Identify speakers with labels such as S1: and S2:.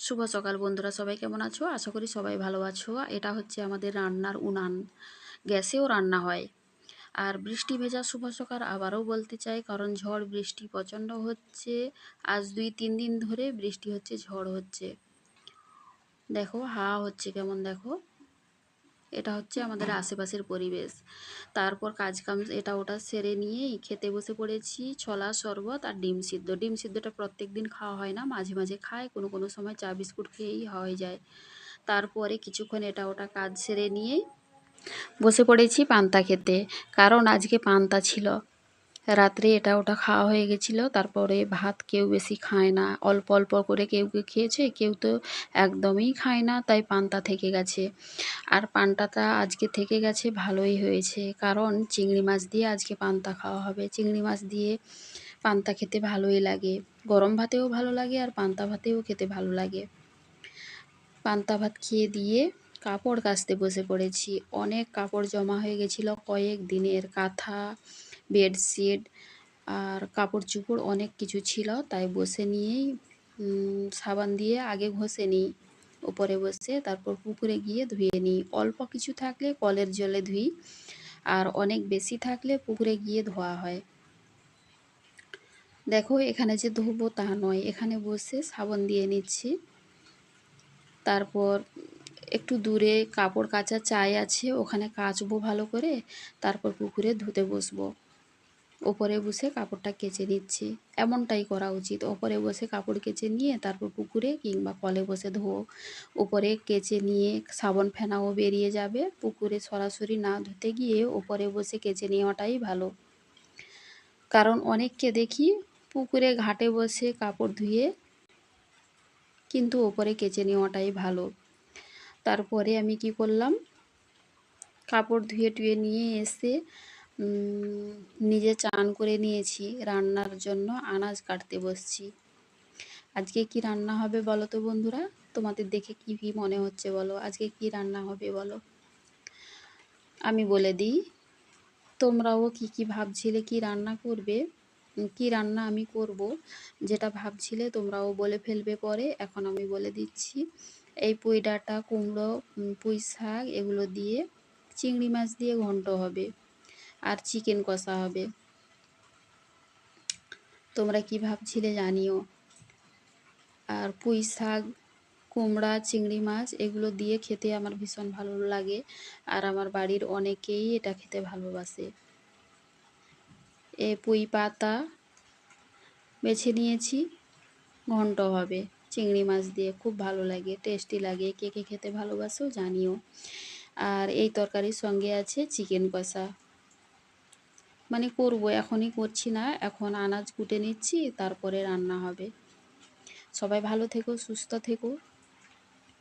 S1: শুভ সকাল বন্ধুরা, সবাই কেমন আছো? আশা করি সবাই ভালো আছো। এটা হচ্ছে আমাদের রান্নার উনান। গ্যাসেও রান্না হয়। আর বৃষ্টি ভেজা শুভ সকাল আবারও বলতে চাই, কারণ ঝড় বৃষ্টি প্রচণ্ড হচ্ছে। আজ দুই তিন দিন ধরে বৃষ্টি হচ্ছে, ঝড় হচ্ছে। দেখো, হাওয়া হচ্ছে কেমন দেখো। এটা হচ্ছে আমাদের আশেপাশের পরিবেশ। তারপর কাজ কাম এটা ওটা সেরে নিয়েই খেতে বসে পড়েছি, ছোলা, শরবত আর ডিম সিদ্ধ। ডিম সিদ্ধটা প্রত্যেক দিন খাওয়া হয় না, মাঝে মাঝে খায়, কোনো কোনো সময় চা, বিস্কুট খেয়েই হয়ে যায়। তারপরে কিছুক্ষণ এটা ওটা কাজ সেরে নিয়েই বসে পড়েছি পান্তা খেতে। কারণ আজকে পান্তা ছিল। রাত্রে এটা ওটা খাওয়া হয়ে গেছিল। তারপরে ভাত কেউ বেশি খায় না। অল্প অল্প করে কেউ কেউ খেয়েছে, কেউ তো একদমই খায় না, তাই পান্তা থেকে গেছে। আর পান্তাটা আজকে থেকে গেছে, ভালোই হয়েছে। কারণ চিংড়ি মাছ দিয়ে আজকে পান্তা খাওয়া হবে। চিংড়ি মাছ দিয়ে পান্তা খেতে ভালোই লাগে। গরম ভাতেও ভালো লাগে আর পান্তা ভাতেও খেতে ভালো লাগে। পান্তা ভাত খেয়ে দিয়ে কাপড় কাচতে বসে পড়েছি। অনেক কাপড় জমা হয়ে গেছিল, কয়েক দিনের কাঁথা, বেডশিট আর কাপড় চুপড় অনেক কিছু ছিল, তাই বসে নিয়েই সাবান দিয়ে আগে ঘষে নিই উপরে বসে তারপর পুকুরে গিয়ে ধুয়ে নিই। অল্প কিছু থাকলে কলের জলে ধুই, আর অনেক বেশি থাকলে পুকুরে গিয়ে ধোয়া হয়। দেখো, এখানে যে ধোবো তা নয়, এখানে বসে সাবান দিয়ে নিচ্ছি। তারপর একটু দূরে কাপড় কাচা চাই আছে, ওখানে কাচবো ভালো করে, তারপর পুকুরে ধুতে বসবো। ওপরে বসে কাপড়টা কেচে নিচ্ছি। এমনটাই করা উচিত। ওপরে বসে কাপড় কেচে নিয়ে তারপর পুকুরে কিংবা কলে বসে ধোও ওপরে কেচে নিয়ে সাবন ফেনাও বেরিয়ে যাবে। পুকুরে সরাসরি না ধুতে গিয়ে ওপরে বসে কেচে নেওয়াটাই ভালো। কারণ অনেককে দেখি পুকুরে ঘাটে বসে কাপড় ধুয়ে কিন্তু ওপরে কেচে নেওয়াটাই ভালো। তারপরে আমি কি করলাম? কাপড় ধুয়ে টুয়ে নিয়ে এসে নিজে চান করে নিয়েছি রান্নার জন্য। আনাজ কাটতে বসছি। আজকে কি রান্না হবে বলো তো বন্ধুরা? তোমাদের দেখে কি কি মনে হচ্ছে বলো? আজকে কি রান্না হবে বলো? আমি বলে দিই, তোমরাও কি কি ভাবছিলে কি রান্না করবে? কি রান্না আমি করব? যেটা ভাবছিলে তোমরাও বলে ফেলবে পরে, এখন আমি বলে দিচ্ছি। এই পুঁই ডাঁটা, কুমড়ো পুঁই শাক এগুলো দিয়ে চিংড়ি মাছ দিয়ে ঘন্ট হবে আর চিকেন কষা হবে। তোমরা কি ভাবছিলে জানিও? আর পুঁই শাক, কুমড়া, চিংড়ি মাছ এগুলো দিয়ে খেতে আমার ভীষণ ভালো লাগে। আর আমার বাড়ির অনেকেই এটা খেতে ভালোবাসে। পুঁই পাতা বেছে নিয়েছি। ঘন্ট হবে, চিংড়ি মাছ দিয়ে খুব ভালো লাগে টেস্টি লাগে। কে কে খেতে ভালোবাসো জানিও। আর এই তরকারির সঙ্গে আছে চিকেন কষা। মানে করব, এখনই করছি না, এখন আনাজ কুটে নিচ্ছি, তারপরে রান্না হবে। সবাই ভালো থেকো, সুস্থ থেকো।